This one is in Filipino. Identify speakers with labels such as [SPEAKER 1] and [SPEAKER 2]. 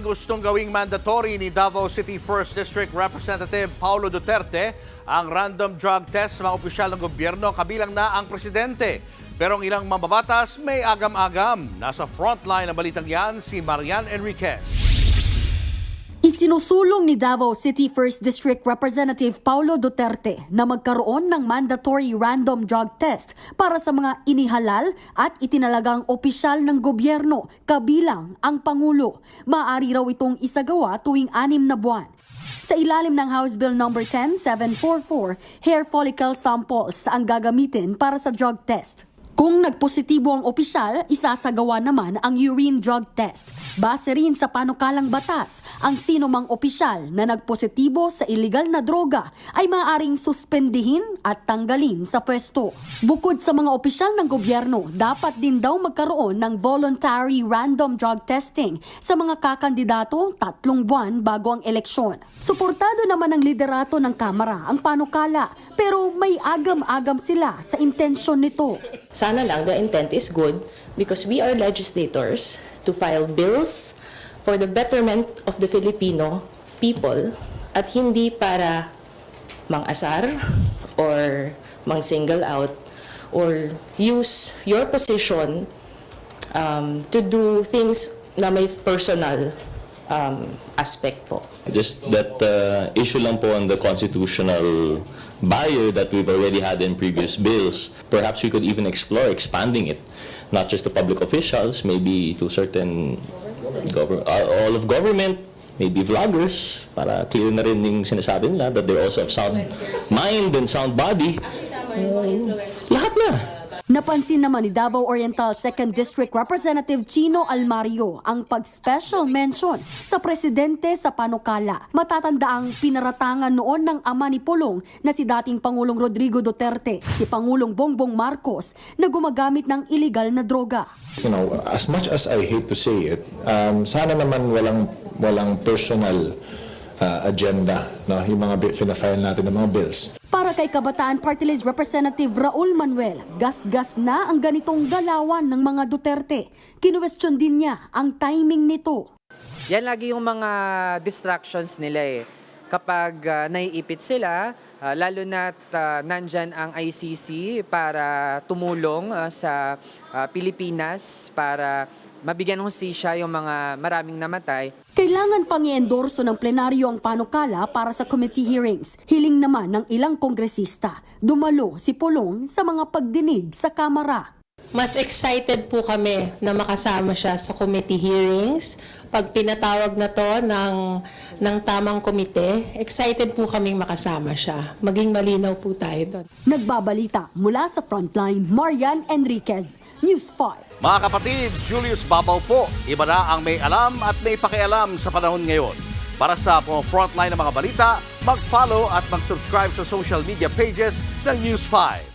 [SPEAKER 1] Gustong gawing mandatory ni Davao City 1st District Representative Paulo Duterte ang random drug test sa mga opisyal ng gobyerno kabilang na ang presidente. Pero ang ilang mambabatas may agam-agam. Nasa frontline ng balitang yan si Marian Enriquez.
[SPEAKER 2] Isinusulong ni Davao City 1st District Representative Paulo Duterte na magkaroon ng mandatory random drug test para sa mga inihalal at itinalagang opisyal ng gobyerno kabilang ang Pangulo. Maaari raw itong isagawa tuwing anim na buwan. Sa ilalim ng House Bill No. 10744, hair follicle samples ang gagamitin para sa drug test. Kung nagpositibo ang opisyal, isasagawa naman ang urine drug test. Base rin sa panukalang batas, ang sino mang opisyal na nagpositibo sa illegal na droga ay maaaring suspendihin at tanggalin sa pwesto. Bukod sa mga opisyal ng gobyerno, dapat din daw magkaroon ng voluntary random drug testing sa mga kakandidato tatlong buwan bago ang eleksyon. Suportado naman ng liderato ng Kamara ang panukala pero may agam-agam sila sa intensyon nito.
[SPEAKER 3] Sana lang the intent is good because we are legislators to file bills for the betterment of the Filipino people at hindi para mang-asar or mang-single out or use your position um, to do things na may personal um, aspect po.
[SPEAKER 4] Just that uh, issue lang po on the constitutional barrier that we've already had in previous bills. Perhaps we could even explore expanding it, not just to public officials, maybe to certain government, all of government, maybe vloggers, para clear na rin yung sinasabi nila that they're also of sound mind and sound body. Lahat na.
[SPEAKER 2] Napansin naman ni Davao Oriental 2nd District Representative Chino Almario ang pag-special mention sa presidente sa panukala. Matatanda ang pinaratangan noon ng ama ni Pulong na si dating Pangulong Rodrigo Duterte, si Pangulong Bongbong Marcos na gumagamit ng illegal na droga.
[SPEAKER 5] you know, as much as I hate to say it, um, sana naman walang walang personal uh, agenda, no? Yung mga fina-file natin ng mga bills.
[SPEAKER 2] Para kay Kabataan Party List Representative Raul Manuel, gas-gas na ang ganitong galawan ng mga Duterte. Kinuwestiyon din niya ang timing nito.
[SPEAKER 6] Yan lagi yung mga distractions nila eh. Kapag ah, naiipit sila, ah, lalo na nandyan ang ICC para tumulong ah, sa ah, Pilipinas para mabigyan hustisya yung mga maraming namatay.
[SPEAKER 2] Kailangan pang i-endorso ng plenaryo ang panukala para sa committee hearings. Hiling naman ng ilang kongresista. Dumalo si Pulong sa mga pagdinig sa Kamara.
[SPEAKER 7] Mas excited po kami na makasama siya sa committee hearings. Pag pinatawag na to ng, ng tamang komite, excited po kaming makasama siya. Maging malinaw po tayo doon.
[SPEAKER 2] Nagbabalita mula sa Frontline, Marian Enriquez, News 5.
[SPEAKER 1] Mga kapatid, Julius Babaw po. Iba na ang may alam at may pakialam sa panahon ngayon. Para sa mga frontline ng mga balita, mag-follow at mag-subscribe sa social media pages ng News 5.